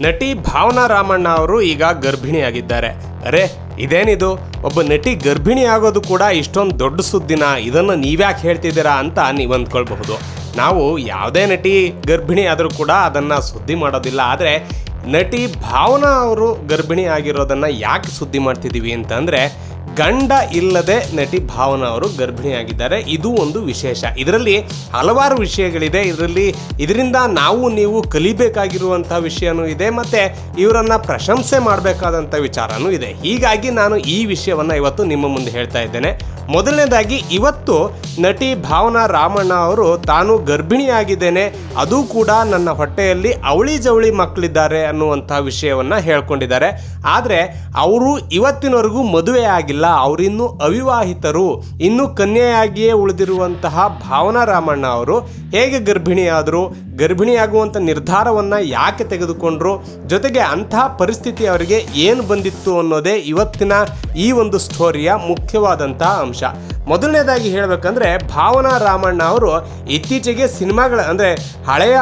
ನಟಿ ಭಾವನಾ ರಾಮಣ್ಣ ಅವರು ಈಗ ಗರ್ಭಿಣಿಯಾಗಿದ್ದಾರೆ. ಅರೆ, ಇದೇನಿದು? ಒಬ್ಬ ನಟಿ ಗರ್ಭಿಣಿ ಆಗೋದು ಕೂಡ ಇಷ್ಟೊಂದು ದೊಡ್ಡ ಸುದ್ದಿನ? ಇದನ್ನು ನೀವ್ಯಾಕೆ ಹೇಳ್ತಿದ್ದೀರಾ ಅಂತ ನೀವು ಅಂದ್ಕೊಳ್ಬಹುದು. ನಾವು ಯಾವುದೇ ನಟಿ ಗರ್ಭಿಣಿ ಆದರೂ ಕೂಡ ಅದನ್ನು ಸುದ್ದಿ ಮಾಡೋದಿಲ್ಲ. ಆದರೆ, ನಟಿ ಭಾವನಾ ಅವರು ಗರ್ಭಿಣಿ ಆಗಿರೋದನ್ನು ಯಾಕೆ ಸುದ್ದಿ ಮಾಡ್ತಿದ್ದೀವಿ ಅಂತಂದರೆ ಗಂಡ ಇಲ್ಲದೆ ನಟಿ ಭಾವನಾ ಅವರು ಗರ್ಭಿಣಿಯಾಗಿದ್ದಾರೆ. ಇದು ಒಂದು ವಿಶೇಷ. ಇದರಲ್ಲಿ ಹಲವಾರು ವಿಷಯಗಳಿದೆ. ಇದರಲ್ಲಿ ಇದರಿಂದ ನಾವು ನೀವು ಕಲಿಬೇಕಾಗಿರುವಂಥ ವಿಷಯನೂ ಇದೆ ಮತ್ತು ಇವರನ್ನು ಪ್ರಶಂಸೆ ಮಾಡಬೇಕಾದಂಥ ವಿಚಾರನೂ ಇದೆ. ಹೀಗಾಗಿ ನಾನು ಈ ವಿಷಯವನ್ನು ಇವತ್ತು ನಿಮ್ಮ ಮುಂದೆ ಹೇಳ್ತಾ ಇದ್ದೇನೆ. ಮೊದಲನೇದಾಗಿ ಇವತ್ತು ನಟಿ ಭಾವನಾ ರಾಮಣ್ಣ ಅವರು ತಾನು ಗರ್ಭಿಣಿಯಾಗಿದ್ದೇನೆ. ಅದು ಕೂಡ ನನ್ನ ಹೊಟ್ಟೆಯಲ್ಲಿ ಅವಳಿ ಜವಳಿ ಮಕ್ಕಳಿದ್ದಾರೆ ಅನ್ನುವಂಥ ವಿಷಯವನ್ನು ಹೇಳ್ಕೊಂಡಿದ್ದಾರೆ. ಆದರೆ ಅವರು ಇವತ್ತಿನವರೆಗೂ ಮದುವೆ ಆಗಿಲ್ಲ ಅವರಿನ್ನೂ ಅವಿವಾಹಿತರು. ಇನ್ನೂ ಕನ್ಯೆಯಾಗಿಯೇ ಉಳಿದಿರುವಂತಹ ಭಾವನಾ ರಾಮಣ್ಣ ಅವರು ಹೇಗೆ ಗರ್ಭಿಣಿಯಾದರು ಗರ್ಭಿಣಿಯಾಗುವಂಥ ನಿರ್ಧಾರವನ್ನು ಯಾಕೆ ತೆಗೆದುಕೊಂಡ್ರು, ಜೊತೆಗೆ ಅಂತಹ ಪರಿಸ್ಥಿತಿ ಅವರಿಗೆ ಏನು ಬಂದಿತ್ತು ಅನ್ನೋದೇ ಇವತ್ತಿನ ಈ ಒಂದು ಸ್ಟೋರಿಯ ಮುಖ್ಯವಾದಂತಹ ಅಂಶ. ಮೊದಲನೇದಾಗಿ ಹೇಳಬೇಕಂದ್ರೆ ಭಾವನಾ ರಾಮಣ್ಣ ಅವರು ಇತ್ತೀಚೆಗೆ ಸಿನಿಮಾಗಳ, ಅಂದರೆ ಹಳೆಯ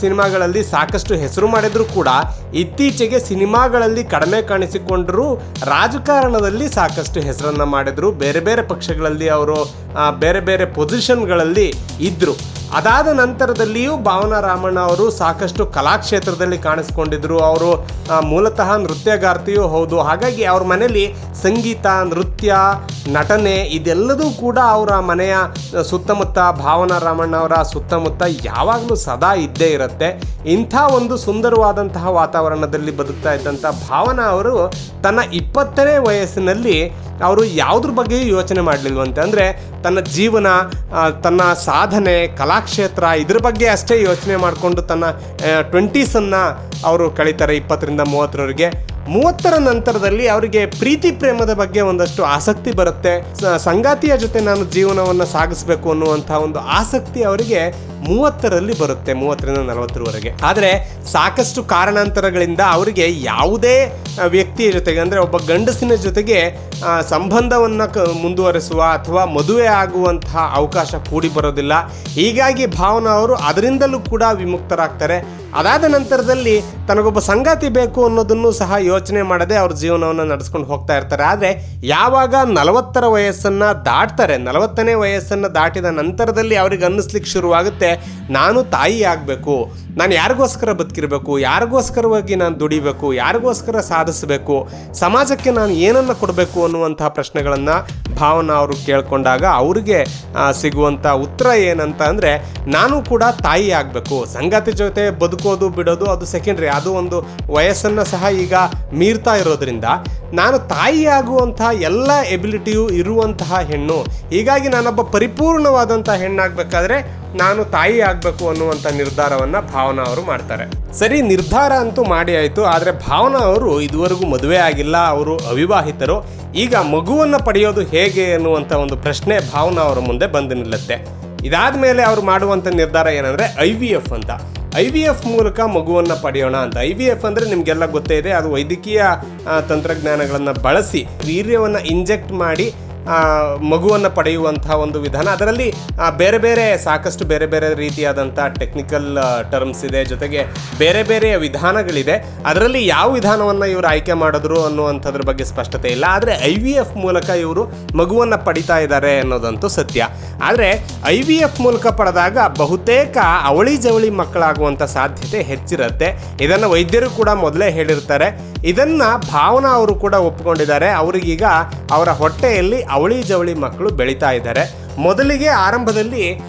ಸಿನಿಮಾಗಳಲ್ಲಿ ಸಾಕಷ್ಟು ಹೆಸರು ಮಾಡಿದರೂ ಕೂಡ ಇತ್ತೀಚೆಗೆ ಸಿನಿಮಾಗಳಲ್ಲಿ ಕಡಿಮೆ ಕಾಣಿಸಿಕೊಂಡರೂ ರಾಜಕಾರಣದಲ್ಲಿ ಸಾಕಷ್ಟು ಹೆಸರನ್ನು ಮಾಡಿದರು. ಬೇರೆ ಬೇರೆ ಪಕ್ಷಗಳಲ್ಲಿ ಅವರು ಬೇರೆ ಬೇರೆ ಪೊಸಿಷನ್ಗಳಲ್ಲಿ ಇದ್ದರು ಅದಾದ ನಂತರದಲ್ಲಿಯೂ ಭಾವನಾ ರಾಮಣ್ಣ ಅವರು ಸಾಕಷ್ಟು ಕಲಾಕ್ಷೇತ್ರದಲ್ಲಿ ಕಾಣಿಸ್ಕೊಂಡಿದ್ರು. ಅವರು ಮೂಲತಃ ನೃತ್ಯಗಾರ್ತಿಯೂ ಹೌದು. ಹಾಗಾಗಿ ಅವ್ರ ಮನೆಯಲ್ಲಿ ಸಂಗೀತ, ನೃತ್ಯ, ನಟನೆ ಇದೆಲ್ಲದೂ ಕೂಡ ಅವರ ಮನೆಯ ಸುತ್ತಮುತ್ತ ಭಾವನಾ ರಾಮಣ್ಣ ಅವರ ಸುತ್ತಮುತ್ತ ಯಾವಾಗಲೂ ಸದಾ ಇದ್ದೇ ಇರುತ್ತೆ. ಇಂಥ ಒಂದು ಸುಂದರವಾದಂತಹ ವಾತಾವರಣದಲ್ಲಿ ಬದುಕ್ತಾ ಇದ್ದಂಥ ಭಾವನಾ ಅವರು ತನ್ನ ಇಪ್ಪತ್ತನೇ ವಯಸ್ಸಿನಲ್ಲಿ ಅವರು ಯಾವುದ್ರ ಬಗ್ಗೆ ಯೋಚನೆ ಮಾಡಲಿಲ್ವಂತೆ ಅಂದರೆ ತನ್ನ ಜೀವನ ತನ್ನ ಸಾಧನೆ, ಕಲಾಕ್ಷೇತ್ರ ಇದ್ರ ಬಗ್ಗೆ ಅಷ್ಟೇ ಯೋಚನೆ ಮಾಡಿಕೊಂಡು ತನ್ನ ಟ್ವೆಂಟೀಸನ್ನು ಅವರು ಕಳೀತಾರೆ ಇಪ್ಪತ್ತರಿಂದ ಮೂವತ್ತರವರೆಗೆ. ಮೂವತ್ತರ ನಂತರದಲ್ಲಿ ಅವರಿಗೆ ಪ್ರೀತಿ ಪ್ರೇಮದ ಬಗ್ಗೆ ಒಂದಷ್ಟು ಆಸಕ್ತಿ ಬರುತ್ತೆ. ಸಂಗಾತಿಯ ಜೊತೆ ನಾನು ಜೀವನವನ್ನು ಸಾಗಿಸಬೇಕು ಅನ್ನುವಂಥ ಒಂದು ಆಸಕ್ತಿ ಅವರಿಗೆ ಮೂವತ್ತರಲ್ಲಿ ಬರುತ್ತೆ, ಮೂವತ್ತರಿಂದ ನಲವತ್ತರವರೆಗೆ. ಆದರೆ ಸಾಕಷ್ಟು ಕಾರಣಾಂತರಗಳಿಂದ ಅವರಿಗೆ ಯಾವುದೇ ವ್ಯಕ್ತಿಯ ಜೊತೆಗೆ ಅಂದರೆ ಒಬ್ಬ ಗಂಡಸಿನ ಜೊತೆಗೆ ಸಂಬಂಧವನ್ನು ಕ, ಮುಂದುವರೆಸುವ ಅಥವಾ ಮದುವೆ ಆಗುವಂತಹ ಅವಕಾಶ ಕೂಡಿ ಬರೋದಿಲ್ಲ. ಹೀಗಾಗಿ ಭಾವನಾ ಅವರು ಅದರಿಂದಲೂ ಕೂಡ ವಿಮುಕ್ತರಾಗ್ತಾರೆ. ಅದಾದ ನಂತರದಲ್ಲಿ ತನಗೊಬ್ಬ ಸಂಗಾತಿ ಬೇಕು ಅನ್ನೋದನ್ನು ಸಹ ಯೋಚನೆ ಮಾಡದೆ ಅವ್ರ ಜೀವನವನ್ನು ನಡೆಸ್ಕೊಂಡು ಹೋಗ್ತಾ ಇರ್ತಾರೆ. ಆದರೆ ಯಾವಾಗ ನಲವತ್ತರ ವಯಸ್ಸನ್ನು ದಾಟ್ತಾರೆ, ನಲವತ್ತನೇ ವಯಸ್ಸನ್ನು ದಾಟಿದ ನಂತರದಲ್ಲಿ ಅವ್ರಿಗೆ ಅನ್ನಿಸ್ಲಿಕ್ಕೆ ಶುರುವಾಗುತ್ತೆ ನಾನು ತಾಯಿ ಆಗಬೇಕು, ನಾನು ಯಾರಿಗೋಸ್ಕರ ಬದುಕಿರಬೇಕು, ಯಾರಿಗೋಸ್ಕರವಾಗಿ ನಾನು ದುಡಿಬೇಕು, ಯಾರಿಗೋಸ್ಕರ ಸಾಧಿಸಬೇಕು, ಸಮಾಜಕ್ಕೆ ನಾನು ಏನನ್ನು ಕೊಡಬೇಕು ಅನ್ನುವಂತಹ ಪ್ರಶ್ನೆಗಳನ್ನು ಭಾವನಾ ಅವರು ಕೇಳಿಕೊಂಡಾಗ ಅವ್ರಿಗೆ ಸಿಗುವಂಥ ಉತ್ತರ ಏನಂತ ಅಂದರೆ, ನಾನು ಕೂಡ ತಾಯಿ ಆಗಬೇಕು. ಸಂಗಾತಿ ಜೊತೆ ಬದುಕೋದು, ಬಿಡೋದು, ಅದು ಸೆಕೆಂಡ್ರಿ ಅದು ಒಂದು ವಯಸ್ಸನ್ನು ಸಹ ಈಗ ಮೀರ್ತಾ ಇರೋದ್ರಿಂದ ನಾನು ತಾಯಿ ಆಗುವಂಥ ಎಲ್ಲ ಎಬಿಲಿಟಿಯು ಇರುವಂತಹ ಹೆಣ್ಣು. ಹೀಗಾಗಿ ನಾನೊಬ್ಬ ಪರಿಪೂರ್ಣವಾದಂಥ ಹೆಣ್ಣಾಗಬೇಕಾದ್ರೆ ನಾನು ತಾಯಿ ಆಗಬೇಕು ಅನ್ನುವಂಥ ನಿರ್ಧಾರವನ್ನು ಭಾವನಾ ಅವರು ಮಾಡ್ತಾರೆ. ಸರಿ, ನಿರ್ಧಾರ ಅಂತೂ ಮಾಡಿ ಆಯಿತು, ಆದರೆ ಭಾವನಾ ಅವರು ಇದುವರೆಗೂ ಮದುವೆ ಆಗಿಲ್ಲ, ಅವರು ಅವಿವಾಹಿತರು, ಈಗ ಮಗುವನ್ನು ಪಡೆಯೋದು ಹೇಗೆ ಅನ್ನುವಂಥ ಒಂದು ಪ್ರಶ್ನೆ ಭಾವನಾ ಅವರ ಮುಂದೆ ಬಂದು ನಿಲ್ಲುತ್ತೆ. ಇದಾದ ಮೇಲೆ ಅವರು ಮಾಡುವಂಥ ನಿರ್ಧಾರ ಏನಂದರೆ ಐ ವಿ ಎಫ್ ಅಂತ. ಐ ವಿ ಎಫ್ ಮೂಲಕ ಮಗುವನ್ನು ಪಡೆಯೋಣ ಅಂತ. ಐ ವಿ ಎಫ್ ಅಂದರೆ ನಿಮಗೆಲ್ಲ ಗೊತ್ತೇ ಇದೆ, ಅದು ವೈದ್ಯಕೀಯ ತಂತ್ರಜ್ಞಾನಗಳನ್ನು ಬಳಸಿ ವೀರ್ಯವನ್ನು ಇಂಜೆಕ್ಟ್ ಮಾಡಿ ಮಗುವನ್ನು ಪಡೆಯುವಂಥ ಒಂದು ವಿಧಾನ. ಅದರಲ್ಲಿ ಬೇರೆ ಬೇರೆ, ಸಾಕಷ್ಟು ಬೇರೆ ಬೇರೆ ರೀತಿಯಾದಂಥ ಟೆಕ್ನಿಕಲ್ ಟರ್ಮ್ಸ್ ಇದೆ. ಜೊತೆಗೆ ಬೇರೆ ಬೇರೆ ವಿಧಾನಗಳಿದೆ. ಅದರಲ್ಲಿ ಯಾವ ವಿಧಾನವನ್ನು ಇವರು ಆಯ್ಕೆ ಮಾಡಿದ್ರು ಅನ್ನುವಂಥದ್ರ ಬಗ್ಗೆ ಸ್ಪಷ್ಟತೆ ಇಲ್ಲ. ಆದರೆ ಐ ವಿ ಎಫ್ ಮೂಲಕ ಇವರು ಮಗುವನ್ನು ಪಡಿತಾ ಇದ್ದಾರೆ ಅನ್ನೋದಂತೂ ಸತ್ಯ. ಆದರೆ ಐ ವಿ ಎಫ್ ಮೂಲಕ ಪಡೆದಾಗ ಬಹುತೇಕ ಅವಳಿ ಜವಳಿ ಮಕ್ಕಳಾಗುವಂಥ ಸಾಧ್ಯತೆ ಹೆಚ್ಚಿರುತ್ತೆ. ಇದನ್ನು ವೈದ್ಯರು ಕೂಡ ಮೊದಲೇ ಹೇಳಿರ್ತಾರೆ. ಇದನ್ನ ಭಾವನಾ ಅವರು ಕೂಡ ಒಪ್ಪಿಕೊಂಡಿದ್ದಾರೆ. ಅವರಿಗೀಗ ಅವರ ಹೊಟ್ಟೆಯಲ್ಲಿ ಅವಳಿ ಜವಳಿ ಮಕ್ಕಳು ಬೆಳೀತಾ ಇದ್ದಾರೆ. ಮೊದಲಿಗೆ ಆರಂಭದಲ್ಲಿ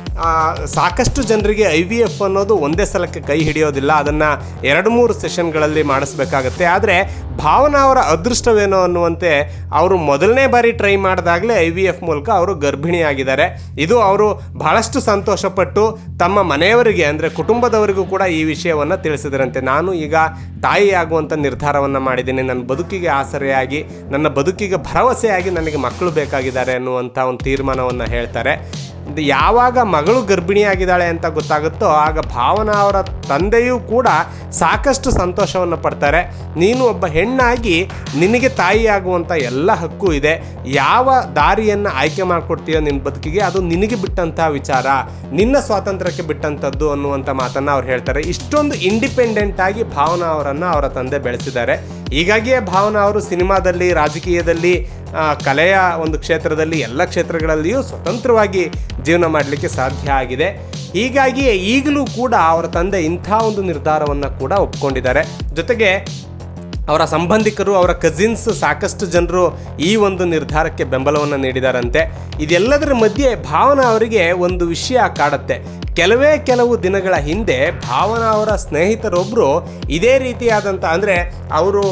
ಸಾಕಷ್ಟು ಜನರಿಗೆ ಐ ವಿ ಎಫ್ ಅನ್ನೋದು ಒಂದೇ ಸಲಕ್ಕೆ ಕೈ ಹಿಡಿಯೋದಿಲ್ಲ. ಅದನ್ನು ಎರಡು ಮೂರು ಸೆಷನ್ಗಳಲ್ಲಿ ಮಾಡಿಸ್ಬೇಕಾಗತ್ತೆ. ಆದರೆ ಭಾವನಾ ಅವರ ಅದೃಷ್ಟವೇನೋ ಅನ್ನುವಂತೆ ಅವರು ಮೊದಲನೇ ಬಾರಿ ಟ್ರೈ ಮಾಡಿದಾಗಲೇ ಐ ವಿ ಎಫ್ ಮೂಲಕ ಅವರು ಗರ್ಭಿಣಿಯಾಗಿದ್ದಾರೆ. ಇದು ಅವರು ಬಹಳಷ್ಟು ಸಂತೋಷಪಟ್ಟು ತಮ್ಮ ಮನೆಯವರಿಗೆ ಅಂದರೆ ಕುಟುಂಬದವರಿಗೂ ಕೂಡ ಈ ವಿಷಯವನ್ನು ತಿಳಿಸಿದರಂತೆ. ನಾನು ಈಗ ತಾಯಿಯಾಗುವಂಥ ನಿರ್ಧಾರವನ್ನು ಮಾಡಿದ್ದೀನಿ. ನನ್ನ ಬದುಕಿಗೆ ಆಸರೆಯಾಗಿ, ನನ್ನ ಬದುಕಿಗೆ ಭರವಸೆಯಾಗಿ ನನಗೆ ಮಕ್ಕಳು ಬೇಕಾಗಿದ್ದಾರೆ ಅನ್ನುವಂಥ ಒಂದು ತೀರ್ಮಾನವನ್ನು ಹೇಳ್ತಾರೆ. ಯಾವಾಗ ಮಗಳು ಗರ್ಭಿಣಿಯಾಗಿದ್ದಾಳೆ ಅಂತ ಗೊತ್ತಾಗುತ್ತೋ ಆಗ ಭಾವನಾ ಅವರ ತಂದೆಯೂ ಕೂಡ ಸಾಕಷ್ಟು ಸಂತೋಷವನ್ನು ಪಡ್ತಾರೆ. ನೀನು ಒಬ್ಬ ಹೆಣ್ಣಾಗಿ ನಿನಗೆ ತಾಯಿಯಾಗುವಂಥ ಎಲ್ಲ ಹಕ್ಕು ಇದೆ. ಯಾವ ದಾರಿಯನ್ನು ಆಯ್ಕೆ ಮಾಡಿಕೊಡ್ತೀಯೋ ನಿನ್ನ ಬದುಕಿಗೆ ಅದು ನಿನಗೆ ಬಿಟ್ಟಂತಹ ವಿಚಾರ. ನಿನ್ನ ಸ್ವಾತಂತ್ರ್ಯಕ್ಕೆ ಬಿಟ್ಟಂಥದ್ದು ಅನ್ನುವಂಥ ಮಾತನ್ನು ಅವ್ರು ಹೇಳ್ತಾರೆ. ಇಷ್ಟೊಂದು ಇಂಡಿಪೆಂಡೆಂಟ್ ಆಗಿ ಭಾವನಾ ಅವರನ್ನು ಅವರ ತಂದೆ ಬೆಳೆಸಿದ್ದಾರೆ. ಹೀಗಾಗಿಯೇ ಭಾವನಾ ಅವರು ಸಿನಿಮಾದಲ್ಲಿ, ರಾಜಕೀಯದಲ್ಲಿ ಕಲೆಯ ಒಂದು ಕ್ಷೇತ್ರದಲ್ಲಿ, ಎಲ್ಲ ಕ್ಷೇತ್ರಗಳಲ್ಲಿಯೂ ಸ್ವತಂತ್ರವಾಗಿ ಜೀವನ ಮಾಡಲಿಕ್ಕೆ ಸಾಧ್ಯ ಆಗಿದೆ. ಹೀಗಾಗಿಯೇ ಈಗಲೂ ಕೂಡ ಅವರ ತಂದೆ ಇಂಥ ಒಂದು ನಿರ್ಧಾರವನ್ನು ಕೂಡ ಒಪ್ಕೊಂಡಿದ್ದಾರೆ. ಜೊತೆಗೆ ಅವರ ಸಂಬಂಧಿಕರು, ಅವರ ಕಸಿನ್ಸ್ ಸಾಕಷ್ಟು ಜನರು ಈ ಒಂದು ನಿರ್ಧಾರಕ್ಕೆ ಬೆಂಬಲವನ್ನು ನೀಡಿದಾರಂತೆ. ಇದೆಲ್ಲದರ ಮಧ್ಯೆ ಭಾವನಾ ಅವರಿಗೆ ಒಂದು ವಿಷಯ ಕಾಡುತ್ತೆ. ಕೆಲವೇ ಕೆಲವು ದಿನಗಳ ಹಿಂದೆ ಭಾವನಾ ಅವರ ಸ್ನೇಹಿತರೊಬ್ಬರು ಇದೇ ರೀತಿಯಾದಂಥ ಅಂದರೆ ಅವರು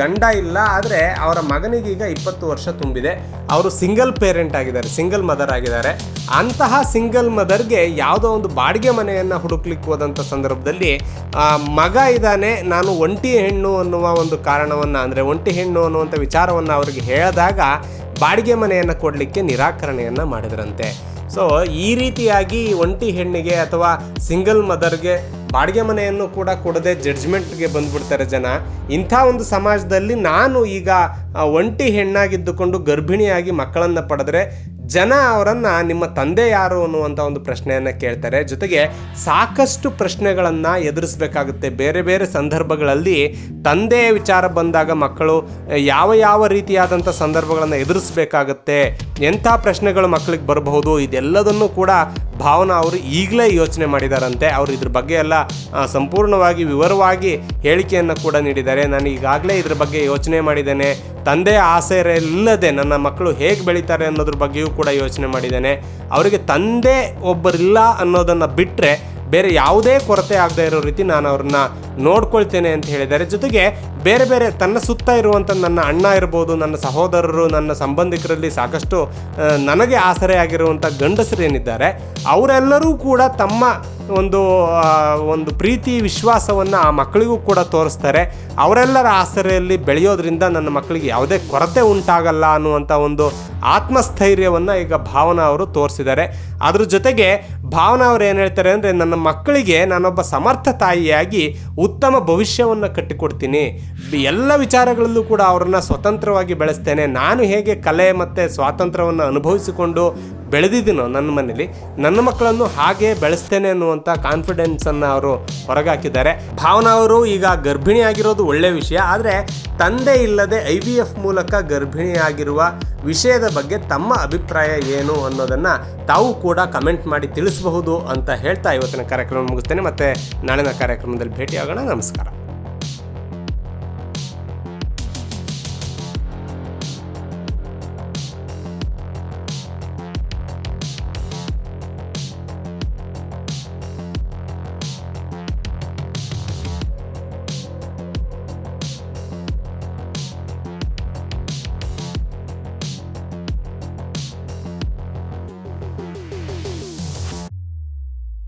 ಗಂಡ ಇಲ್ಲ, ಆದರೆ ಅವರ ಮಗನಿಗೀಗ ಇಪ್ಪತ್ತು ವರ್ಷ ತುಂಬಿದೆ. ಅವರು ಸಿಂಗಲ್ ಪೇರೆಂಟ್ ಆಗಿದ್ದಾರೆ ಸಿಂಗಲ್ ಮದರ್ ಆಗಿದ್ದಾರೆ. ಅಂತಹ ಸಿಂಗಲ್ ಮದರ್ಗೆ ಯಾವುದೋ ಒಂದು ಬಾಡಿಗೆ ಮನೆಯನ್ನು ಹುಡುಕ್ಲಿಕ್ಕೆ ಹೋದಂಥ ಸಂದರ್ಭದಲ್ಲಿ ಮಗ ಇದ್ದಾನೆ, ನಾನು ಒಂಟಿ ಹೆಣ್ಣು ಅನ್ನುವ ಒಂದು ಕಾರಣವನ್ನು, ಅಂದರೆ ಒಂಟಿ ಹೆಣ್ಣು ಅನ್ನುವಂಥ ವಿಚಾರವನ್ನು ಅವರಿಗೆ ಹೇಳಿದಾಗ ಬಾಡಿಗೆ ಮನೆಯನ್ನು ಕೊಡಲಿಕ್ಕೆ ನಿರಾಕರಣೆಯನ್ನು ಮಾಡಿದ್ರಂತೆ. ಸೊ ಈ ರೀತಿಯಾಗಿ ಒಂಟಿ ಹೆಣ್ಣಿಗೆ ಅಥವಾ ಸಿಂಗಲ್ ಮದರ್ಗೆ ಬಾಡಿಗೆ ಮನೆಯನ್ನು ಕೂಡ ಕೊಡದೆ ಜಡ್ಜ್ಮೆಂಟ್ಗೆ ಬಂದ್ಬಿಡ್ತಾರೆ ಜನ. ಇಂಥ ಒಂದು ಸಮಾಜದಲ್ಲಿ ನಾನು ಈಗ ಒಂಟಿ ಹೆಣ್ಣಾಗಿದ್ದುಕೊಂಡು ಗರ್ಭಿಣಿಯಾಗಿ ಮಕ್ಕಳನ್ನು ಪಡೆದ್ರೆ ಜನ ಅವರನ್ನು ನಿಮ್ಮ ತಂದೆ ಯಾರು ಅನ್ನುವಂಥ ಒಂದು ಪ್ರಶ್ನೆಯನ್ನು ಕೇಳ್ತಾರೆ. ಜೊತೆಗೆ ಸಾಕಷ್ಟು ಪ್ರಶ್ನೆಗಳನ್ನು ಎದುರಿಸಬೇಕಾಗುತ್ತೆ. ಬೇರೆ ಬೇರೆ ಸಂದರ್ಭಗಳಲ್ಲಿ ತಂದೆಯ ವಿಚಾರ ಬಂದಾಗ ಮಕ್ಕಳು ಯಾವ ಯಾವ ರೀತಿಯಾದಂಥ ಸಂದರ್ಭಗಳನ್ನು ಎದುರಿಸಬೇಕಾಗುತ್ತೆ. ಎಂಥ ಪ್ರಶ್ನೆಗಳು ಮಕ್ಕಳಿಗೆ ಬರಬಹುದು. ಇದೆಲ್ಲದನ್ನು ಕೂಡ ಭಾವನಾ ಅವರು ಈಗಲೇ ಯೋಚನೆ ಮಾಡಿದಾರಂತೆ. ಅವರು ಇದ್ರ ಬಗ್ಗೆ ಎಲ್ಲ ಸಂಪೂರ್ಣವಾಗಿ ವಿವರವಾಗಿ ಹೇಳಿಕೆಯನ್ನು ಕೂಡ ನೀಡಿದ್ದಾರೆ. ನಾನು ಈಗಾಗಲೇ ಇದ್ರ ಬಗ್ಗೆ ಯೋಚನೆ ಮಾಡಿದ್ದೇನೆ. ತಂದೆ ಆಸೆ ಇಲ್ಲದೆ ನನ್ನ ಮಕ್ಕಳು ಹೇಗೆ ಬೆಳೀತಾರೆ ಅನ್ನೋದ್ರ ಬಗ್ಗೆಯೂ ಕೂಡ ಯೋಚನೆ ಮಾಡಿದ್ದೇನೆ. ಅವರಿಗೆ ತಂದೆ ಒಬ್ಬರಿಲ್ಲ ಅನ್ನೋದನ್ನು ಬಿಟ್ಟರೆ ಬೇರೆ ಯಾವುದೇ ಕೊರತೆ ಆಗದೇ ಇರೋ ರೀತಿ ನಾನು ಅವ್ರನ್ನ ನೋಡ್ಕೊಳ್ತೇನೆ ಅಂತ ಹೇಳಿದ್ದಾರೆ. ಜೊತೆಗೆ ಬೇರೆ ಬೇರೆ ತನ್ನ ಸುತ್ತ ಇರುವಂಥ ನನ್ನ ಅಣ್ಣ ಇರ್ಬೋದು, ನನ್ನ ಸಹೋದರರು, ನನ್ನ ಸಂಬಂಧಿಕರಲ್ಲಿ ಸಾಕಷ್ಟು ನನಗೆ ಆಸರೆಯಾಗಿರುವಂಥ ಗಂಡಸರು ಏನಿದ್ದಾರೆ, ಅವರೆಲ್ಲರೂ ಕೂಡ ತಮ್ಮ ಒಂದು ಒಂದು ಪ್ರೀತಿ, ವಿಶ್ವಾಸವನ್ನು ಆ ಮಕ್ಕಳಿಗೂ ಕೂಡ ತೋರಿಸ್ತಾರೆ. ಅವರೆಲ್ಲರ ಆಸರೆಯಲ್ಲಿ ಬೆಳೆಯೋದ್ರಿಂದ ನನ್ನ ಮಕ್ಕಳಿಗೆ ಯಾವುದೇ ಕೊರತೆ ಉಂಟಾಗಲ್ಲ ಅನ್ನುವಂಥ ಒಂದು ಆತ್ಮಸ್ಥೈರ್ಯವನ್ನು ಈಗ ಭಾವನಾ ಅವರು ತೋರಿಸಿದ್ದಾರೆ. ಅದ್ರ ಜೊತೆಗೆ ಭಾವನಾ ಅವರು ಏನು ಹೇಳ್ತಾರೆ ಅಂದರೆ, ನನ್ನ ಮಕ್ಕಳಿಗೆ ನಾನೊಬ್ಬ ಸಮರ್ಥ ತಾಯಿಯಾಗಿ ಉತ್ತಮ ಭವಿಷ್ಯವನ್ನು ಕಟ್ಟಿಕೊಡ್ತೀನಿ. ಎಲ್ಲ ವಿಚಾರಗಳಲ್ಲೂ ಕೂಡ ಅವರನ್ನು ಸ್ವತಂತ್ರವಾಗಿ ಬೆಳೆಸ್ತೇನೆ. ನಾನು ಹೇಗೆ ಕಲೆ ಮತ್ತು ಸ್ವಾತಂತ್ರ್ಯವನ್ನು ಅನುಭವಿಸಿಕೊಂಡು ಬೆಳೆದಿದ್ದೀನೋ ನನ್ನ ಮನೇಲಿ, ನನ್ನ ಮಕ್ಕಳನ್ನು ಹಾಗೆ ಬೆಳೆಸ್ತೇನೆ ಅನ್ನುವಂಥ ಕಾನ್ಫಿಡೆನ್ಸನ್ನು ಅವರು ಹೊರಗಾಕಿದ್ದಾರೆ. ಭಾವನಾ ಅವರು ಈಗ ಗರ್ಭಿಣಿಯಾಗಿರೋದು ಒಳ್ಳೆಯ ವಿಷಯ, ಆದರೆ ತಂದೆ ಇಲ್ಲದೆ ಐ ವಿ ಎಫ್ ಮೂಲಕ ಗರ್ಭಿಣಿಯಾಗಿರುವ ವಿಷಯದ ಬಗ್ಗೆ ತಮ್ಮ ಅಭಿಪ್ರಾಯ ಏನು ಅನ್ನೋದನ್ನು ತಾವು ಕೂಡ ಕಮೆಂಟ್ ಮಾಡಿ ತಿಳಿಸಬಹುದು ಅಂತ ಹೇಳ್ತಾ ಇವತ್ತಿನ ಕಾರ್ಯಕ್ರಮ ಮುಗಿಸ್ತೇನೆ. ಮತ್ತು ನಾಳಿನ ಕಾರ್ಯಕ್ರಮದಲ್ಲಿ ಭೇಟಿಯಾಗೋಣ. ನಮಸ್ಕಾರ.